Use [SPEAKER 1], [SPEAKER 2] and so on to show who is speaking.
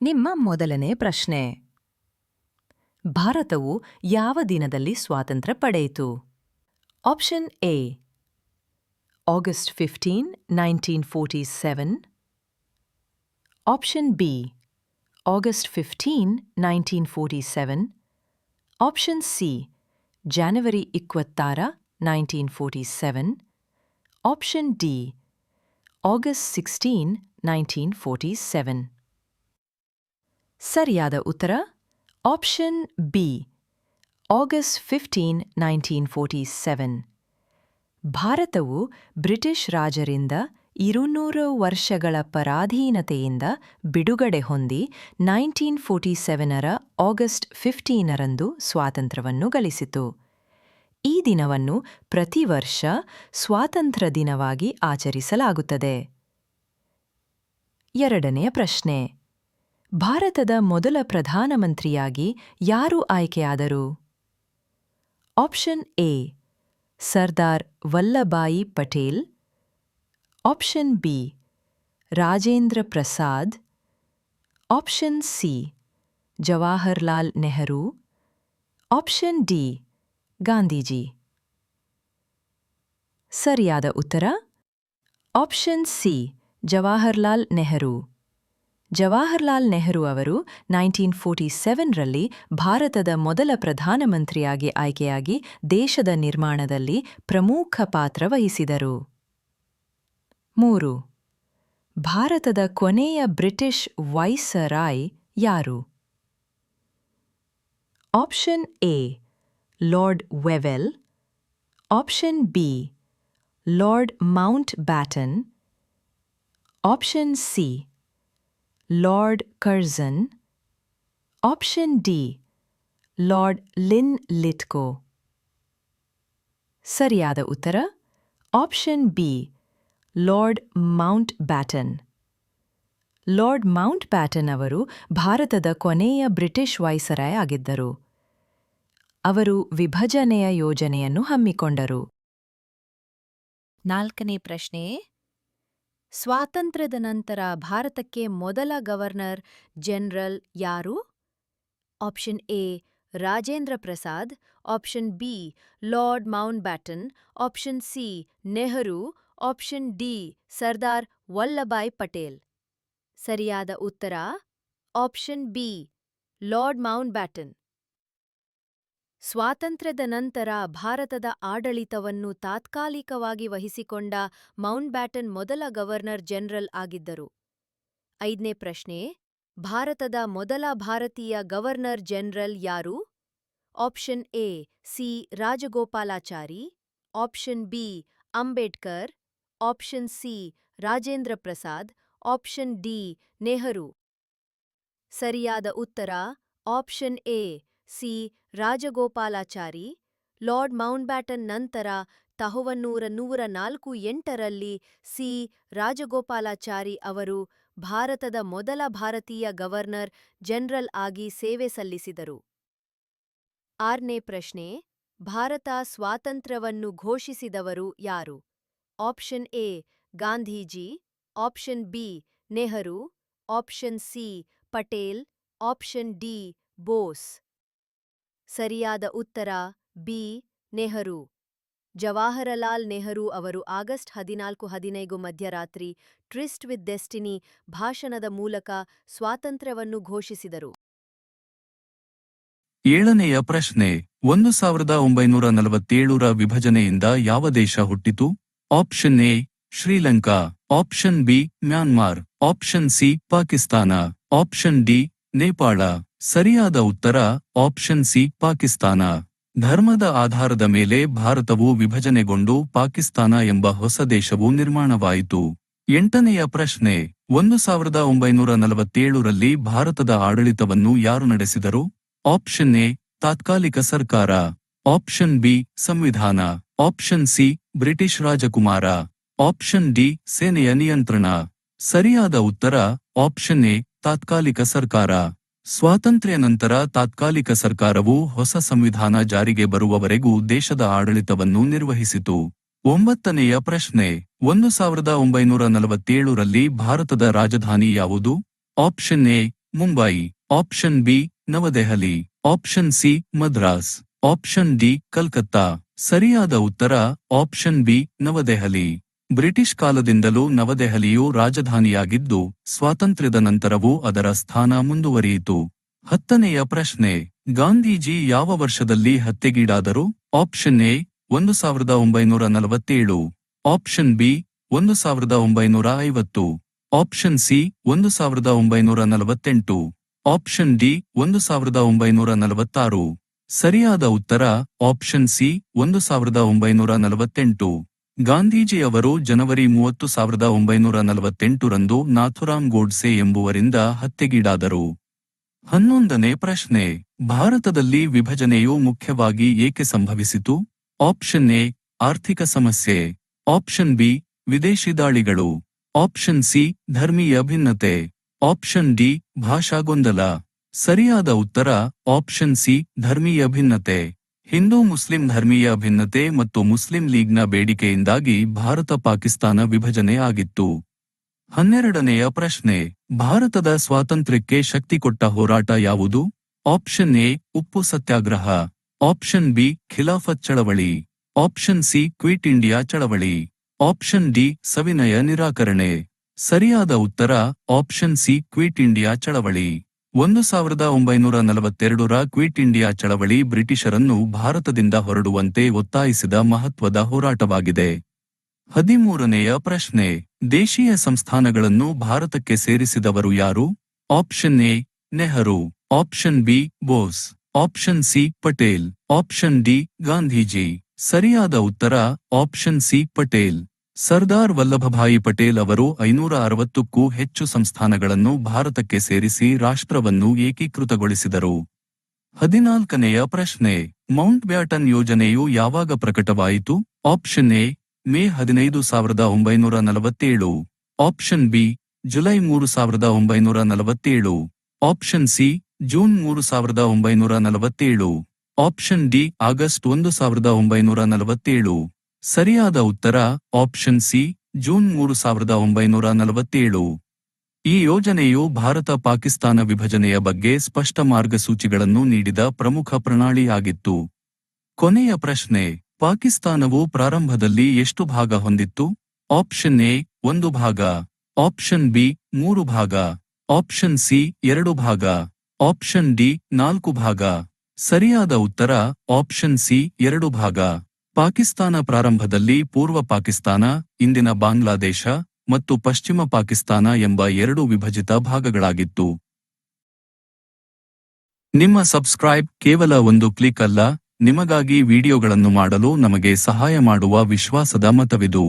[SPEAKER 1] ನಿಮ್ಮ ಮೊದಲನೇ ಪ್ರಶ್ನೆ. ಭಾರತವು ಯಾವ ದಿನದಲ್ಲಿ ಸ್ವಾತಂತ್ರ್ಯ ಪಡೆಯಿತು? Option A. August fifteen, nineteen forty seven. Option B. August fifteen, nineteen forty seven. Option C. January ಇಪ್ಪತ್ತಾರ, nineteen forty seven. Option D. August sixteen, nineteen forty seven. ಸರಿಯಾದ ಉತ್ತರ option B August fifteen nineteen forty seven ಭಾರತವು British ರಾಜರಿಂದ ಇರುನೂರು ವರ್ಷಗಳ ಪರಾಧೀನತೆಯಿಂದ ಬಿಡುಗಡೆ ಹೊಂದಿ nineteen forty ಸೆವೆನರ ಆಗಸ್ಟ್ ಫಿಫ್ಟೀನರಂದು ಸ್ವಾತಂತ್ರ್ಯವನ್ನು ಗಳಿಸಿತು. ಈ ದಿನವನ್ನು ಪ್ರತಿ ವರ್ಷ ಸ್ವಾತಂತ್ರ್ಯ ದಿನವಾಗಿ ಆಚರಿಸಲಾಗುತ್ತದೆ. ಎರಡನೆಯ ಪ್ರಶ್ನೆ. ಭಾರತದ ಮೊದಲ ಪ್ರಧಾನಮಂತ್ರಿಯಾಗಿ ಯಾರು ಆಯ್ಕೆಯಾದರು? Option A, Sardar Vallabhbhai Patel. Option B, Rajendra Prasad. Option C, Jawaharlal Nehru. Option D, Gandhiji. ಸರಿಯಾದ ಉತ್ತರ? Option C, Jawaharlal Nehru. Jawaharlal Nehru ಅವರು ನೈನ್ಟೀನ್ ಫೋರ್ಟಿ ಸೆವೆನ್ರಲ್ಲಿ ಭಾರತದ ಮೊದಲ ಪ್ರಧಾನಮಂತ್ರಿಯಾಗಿ ಆಯ್ಕೆಯಾಗಿ ದೇಶದ ನಿರ್ಮಾಣದಲ್ಲಿ ಪ್ರಮುಖ ಪಾತ್ರ ವಹಿಸಿದರು. ಮೂರು. ಭಾರತದ ಕೊನೆಯ ಬ್ರಿಟಿಷ್ ವೈಸರಾಯ್ ಯಾರು? Option A, lord Wavell. Option B, lord Mountbatten option C lord Curzon. Option D lord Linlithgow ಸರಿಯಾದ ಉತ್ತರ? Option B lord Mountbatten lord Mountbatten ಅವರು ಭಾರತದ ಕೊನೆಯ ಬ್ರಿಟಿಷ್ ವೈಸರಾಯ್ ಆಗಿದ್ದರು. ಅವರು ವಿಭಜನೆಯ ಯೋಜನೆಯನ್ನು ಹಮ್ಮಿಕೊಂಡರು.
[SPEAKER 2] ನಾಲ್ಕನೇ ಪ್ರಶ್ನೆ ಸ್ವಾತಂತ್ರ್ಯದ ನಂತರ ಭಾರತಕ್ಕೆ ಮೊದಲ ಗವರ್ನರ್ ಜನರಲ್ ಯಾರು? Option A, Rajendra Prasad, option B, lord Mountbatten option C, Nehru, option D, Sardar Vallabhbhai Patel. ಸರಿಯಾದ ಉತ್ತರ? Option B, lord Mountbatten ಸ್ವಾತಂತ್ರ್ಯದ ನಂತರ ಭಾರತದ ಆಡಳಿತವನ್ನು ತಾತ್ಕಾಲಿಕವಾಗಿ ವಹಿಸಿಕೊಂಡ ಮೌಂಟ್ ಬ್ಯಾಟನ್ ಮೊದಲ ಗವರ್ನರ್ ಜನರಲ್ ಆಗಿದ್ದರು. ಐದನೇ ಪ್ರಶ್ನೆ, ಭಾರತದ ಮೊದಲ ಭಾರತೀಯ ಗವರ್ನರ್ ಜನರಲ್ ಯಾರು? Option A, C, Rajagopalachari, option B, Ambedkar, option C, Rajendra Prasad, option D, Nehru. ಸರಿಯಾದ ಉತ್ತರ, option A, C Rajagopalachari, lord Mountbatten ನಂತರ ತಹುವನ್ನೂರ ನೂರ ನಾಲ್ಕು ಎಂಟರಲ್ಲಿ ಸಿ. ರಾಜಗೋಪಾಲಾಚಾರಿ ಅವರು ಭಾರತದ ಮೊದಲ ಭಾರತೀಯ ಗವರ್ನರ್ ಜನರಲ್ ಆಗಿ ಸೇವೆ ಸಲ್ಲಿಸಿದರು. ಆರ್ನೇ ಪ್ರಶ್ನೆ, ಭಾರತ ಸ್ವಾತಂತ್ರ್ಯವನ್ನು ಘೋಷಿಸಿದವರು ಯಾರು? Option A, Gandhiji, option B, Nehru, option C, Patel, option D, Bose. ಸರಿಯಾದ ಉತ್ತರ, ಬಿ, ನೆಹರು. ಜವಾಹರಲಾಲ್ ನೆಹರು ಅವರು ಆಗಸ್ಟ್ ಹದಿನಾಲ್ಕು ಹದಿನೈದು ಮಧ್ಯರಾತ್ರಿ ಟ್ರಿಸ್ಟ್ ವಿತ್ ಡೆಸ್ಟಿನಿ ಭಾಷಣದ ಮೂಲಕ ಸ್ವಾತಂತ್ರ್ಯವನ್ನು ಘೋಷಿಸಿದರು.
[SPEAKER 3] ಏಳನೆಯ ಪ್ರಶ್ನೆ, ಒಂದು ಸಾವಿರದ ಒಂಬೈನೂರ ನಲವತ್ತೇಳರ ವಿಭಜನೆಯಿಂದ ಯಾವ ದೇಶ ಹುಟ್ಟಿತು? Option A, Sri Lanka. Option B, Myanmar. Option C, Pakistan. Option D Nepal ಸರಿಯಾದ ಉತ್ತರ ಆಪ್ಷನ್ ಸಿ ಪಾಕಿಸ್ತಾನ. ಧರ್ಮದ ಆಧಾರದ ಮೇಲೆ ಭಾರತವು ವಿಭಜನೆಗೊಂಡು ಪಾಕಿಸ್ತಾನ ಎಂಬ ಹೊಸ ದೇಶವು ನಿರ್ಮಾಣವಾಯಿತು. ಎಂಟನೆಯ ಪ್ರಶ್ನೆ, ಒಂದು ಸಾವಿರದ ಒಂಬೈನೂರ ನಲವತ್ತೇಳರಲ್ಲಿ ಭಾರತದ ಆಡಳಿತವನ್ನು ಯಾರು ನಡೆಸಿದರು? ಆಪ್ಷನ್ ಎ, ತಾತ್ಕಾಲಿಕ ಸರ್ಕಾರ. ಆಪ್ಷನ್ ಬಿ, ಸಂವಿಧಾನ. ಆಪ್ಷನ್ ಸಿ, ಬ್ರಿಟಿಷ್ ರಾಜಕುಮಾರ. ಆಪ್ಷನ್ ಡಿ, ಸೇನೆಯ ನಿಯಂತ್ರಣ. ಸರಿಯಾದ ಉತ್ತರ, ಆಪ್ಷನ್ ಎ ತಾತ್ಕಾಲಿಕ ಸರ್ಕಾರ. ಸ್ವಾತಂತ್ರ್ಯ ನಂತರ ತಾತ್ಕಾಲಿಕ ಸರ್ಕಾರವು ಹೊಸ ಸಂವಿಧಾನ ಜಾರಿಗೆ ಬರುವವರೆಗೂ ದೇಶದ ಆಡಳಿತವನ್ನು ನಿರ್ವಹಿಸಿತು. ಒಂಬತ್ತನೆಯ ಪ್ರಶ್ನೆ, ಒಂದು ಸಾವಿರದ ಒಂಬೈನೂರ ನಲವತ್ತೇಳರಲ್ಲಿ ಭಾರತದ ರಾಜಧಾನಿ ಯಾವುದು? Option A, Mumbai. Option B, New Delhi. Option C, Madras. Option D, Calcutta. ಸರಿಯಾದ ಉತ್ತರ, ಆಪ್ಷನ್ ಬಿ, ನವದೆಹಲಿ. ಬ್ರಿಟಿಷ್ ಕಾಲದಿಂದಲೂ ನವದೆಹಲಿಯು ರಾಜಧಾನಿಯಾಗಿದ್ದು, ಸ್ವಾತಂತ್ರ್ಯದ ನಂತರವೂ ಅದರ ಸ್ಥಾನ ಮುಂದುವರಿಯಿತು. ಹತ್ತನೆಯ ಪ್ರಶ್ನೆ, ಗಾಂಧೀಜಿ ಯಾವ ವರ್ಷದಲ್ಲಿ ಹತ್ಯೆಗೀಡಾದರು? ಆಪ್ಷನ್ ಎ ಒಂದು ಸಾವಿರದ ಒಂಬೈನೂರ ನಲವತ್ತೇಳು. ಆಪ್ಷನ್ ಬಿ ಒಂದು ಸಾವಿರದ ಒಂಬೈನೂರ ಐವತ್ತು. ಆಪ್ಷನ್ ಸಿ ಒಂದು ಸಾವಿರದ ಒಂಬೈನೂರ ನಲವತ್ತೆಂಟು. ಆಪ್ಷನ್ ಡಿ ಒಂದು ಸಾವಿರದ ಒಂಬೈನೂರ ನಲವತ್ತಾರು. ಸರಿಯಾದ ಉತ್ತರ, ಆಪ್ಷನ್ ಸಿ ಒಂದು ಸಾವಿರದ ಒಂಬೈನೂರ ನಲವತ್ತೆಂಟು. ಗಾಂಧೀಜಿಯವರು ಜನವರಿ ಮೂವತ್ತು ಸಾವಿರದ ಒಂಬೈನೂರ ನಲವತ್ತೆಂಟರಂದು ನಾಥುರಾಮ್ ಗೋಡ್ಸೆ ಎಂಬುವರಿಂದ ಹತ್ಯೆಗೀಡಾದರು. ಹನ್ನೊಂದನೇ ಪ್ರಶ್ನೆ, ಭಾರತದಲ್ಲಿ ವಿಭಜನೆಯು ಮುಖ್ಯವಾಗಿ ಏಕೆ ಸಂಭವಿಸಿತು? ಆಪ್ಷನ್ ಎ, ಆರ್ಥಿಕ ಸಮಸ್ಯೆ. ಆಪ್ಷನ್ ಬಿ, ವಿದೇಶಿ ದಾಳಿಗಳು. ಆಪ್ಷನ್ ಸಿ, ಧರ್ಮೀಯ ಭಿನ್ನತೆ. ಆಪ್ಷನ್ ಡಿ, ಭಾಷಾ ಗೊಂದಲ. ಸರಿಯಾದ ಉತ್ತರ, ಆಪ್ಷನ್ ಸಿ, ಧರ್ಮೀಯ ಭಿನ್ನತೆ. ಹಿಂದೂ ಮುಸ್ಲಿಂ ಧರ್ಮೀಯ ಭಿನ್ನತೆ ಮತ್ತು ಮುಸ್ಲಿಂ ಲೀಗ್ನ ಬೇಡಿಕೆಯಿಂದಾಗಿ ಭಾರತ ಪಾಕಿಸ್ತಾನ ವಿಭಜನೆ ಆಗಿತ್ತು. ಹನ್ನೆರಡನೆಯ ಪ್ರಶ್ನೆ, ಭಾರತದ ಸ್ವಾತಂತ್ರ್ಯಕ್ಕೆ ಶಕ್ತಿ ಕೊಟ್ಟ ಹೋರಾಟ ಯಾವುದು? ಆಪ್ಷನ್ ಎ, ಉಪ್ಪು ಸತ್ಯಾಗ್ರಹ. ಆಪ್ಷನ್ ಬಿ, ಖಿಲಾಫತ್ ಚಳವಳಿ. ಆಪ್ಷನ್ ಸಿ, ಕ್ವಿಟ್ ಇಂಡಿಯಾ ಚಳವಳಿ. ಆಪ್ಷನ್ ಡಿ, ಸವಿನಯ ನಿರಾಕರಣೆ. ಸರಿಯಾದ ಉತ್ತರ, ಆಪ್ಷನ್ ಸಿ, ಕ್ವಿಟ್ ಇಂಡಿಯಾ ಚಳವಳಿ. ಒಂದು ಸಾವಿರದ ಒಂಬೈನೂರ ನಲವತ್ತೆರಡರ ಕ್ವಿಟ್ ಇಂಡಿಯಾ ಚಳವಳಿ ಬ್ರಿಟಿಷರನ್ನು ಭಾರತದಿಂದ ಹೊರಡುವಂತೆ ಒತ್ತಾಯಿಸಿದ ಮಹತ್ವದ ಹೋರಾಟವಾಗಿದೆ. ಹದಿಮೂರನೆಯ ಪ್ರಶ್ನೆ, ದೇಶೀಯ ಸಂಸ್ಥಾನಗಳನ್ನು ಭಾರತಕ್ಕೆ ಸೇರಿಸಿದವರು ಯಾರು? Option A, Nehru. Option B, Bose. Option C, Patel. Option D, Gandhiji. ಸರಿಯಾದ ಉತ್ತರ, ಆಪ್ಷನ್ ಸಿ, ಪಟೇಲ್. ಸರ್ದಾರ್ ವಲ್ಲಭಭಾಯಿ ಪಟೇಲ್ ಅವರು ಐನೂರ ಅರವತ್ತಕ್ಕೂ ಹೆಚ್ಚು ಸಂಸ್ಥಾನಗಳನ್ನು ಭಾರತಕ್ಕೆ ಸೇರಿಸಿ ರಾಷ್ಟ್ರವನ್ನು ಏಕೀಕೃತಗೊಳಿಸಿದರು. ಹದಿನಾಲ್ಕನೆಯ ಪ್ರಶ್ನೆ, ಮೌಂಟ್ ಬ್ಯಾಟನ್ ಯೋಜನೆಯು ಯಾವಾಗ ಪ್ರಕಟವಾಯಿತು? ಆಪ್ಷನ್ ಎ, ಮೇ ಹದಿನೈದು ಸಾವಿರದ ಒಂಬೈನೂರ ನಲವತ್ತೇಳು. ಆಪ್ಷನ್ ಬಿ, ಜುಲೈ ಮೂರು ಸಾವಿರದ ಒಂಬೈನೂರ ನಲವತ್ತೇಳು. ಆಪ್ಷನ್ ಸಿ, ಜೂನ್ ಮೂರು ಸಾವಿರದ ಒಂಬೈನೂರ ನಲವತ್ತೇಳು. ಆಪ್ಷನ್ ಡಿ, ಆಗಸ್ಟ್ ಒಂದು ಸಾವಿರದ ಒಂಬೈನೂರ ನಲವತ್ತೇಳು. ಸರಿಯಾದ ಉತ್ತರ ಆಪ್ಷನ್ ಸಿ, ಜೂನ್ ಮೂರು ಸಾವಿರದ ಒಂಬೈನೂರ ನಲವತ್ತೇಳು. ಈ ಯೋಜನೆಯು ಭಾರತ ಪಾಕಿಸ್ತಾನ ವಿಭಜನೆಯ ಬಗ್ಗೆ ಸ್ಪಷ್ಟ ಮಾರ್ಗಸೂಚಿಗಳನ್ನು ನೀಡಿದ ಪ್ರಮುಖ ಪ್ರಣಾಳಿಯಾಗಿತ್ತು. ಕೊನೆಯ ಪ್ರಶ್ನೆ, ಪಾಕಿಸ್ತಾನವು ಪ್ರಾರಂಭದಲ್ಲಿ ಎಷ್ಟು ಭಾಗ ಹೊಂದಿತ್ತು? ಆಪ್ಷನ್ ಎ, ಒಂದು ಭಾಗ. ಆಪ್ಷನ್ ಬಿ, ಮೂರು ಭಾಗ. ಆಪ್ಷನ್ ಸಿ, ಎರಡು ಭಾಗ. ಆಪ್ಷನ್ ಡಿ, ನಾಲ್ಕು ಭಾಗ. ಸರಿಯಾದ ಉತ್ತರ, ಆಪ್ಷನ್ ಸಿ, ಎರಡು ಭಾಗ. ಪಾಕಿಸ್ತಾನ ಪ್ರಾರಂಭದಲ್ಲಿ ಪೂರ್ವ ಪಾಕಿಸ್ತಾನ, ಇಂದಿನ ಬಾಂಗ್ಲಾದೇಶ ಮತ್ತು ಪಶ್ಚಿಮ ಪಾಕಿಸ್ತಾನ ಎಂಬ ಎರಡು ವಿಭಜಿತ ಭಾಗಗಳಾಗಿತ್ತು. ನಿಮ್ಮ ಸಬ್ಸ್ಕ್ರೈಬ್ ಕೇವಲ ಒಂದು ಕ್ಲಿಕ್ ಅಲ್ಲ, ನಿಮಗಾಗಿ ವಿಡಿಯೋಗಳನ್ನು ಮಾಡಲು ನಮಗೆ ಸಹಾಯ ಮಾಡುವ ವಿಶ್ವಾಸದ ಮತವಿದು.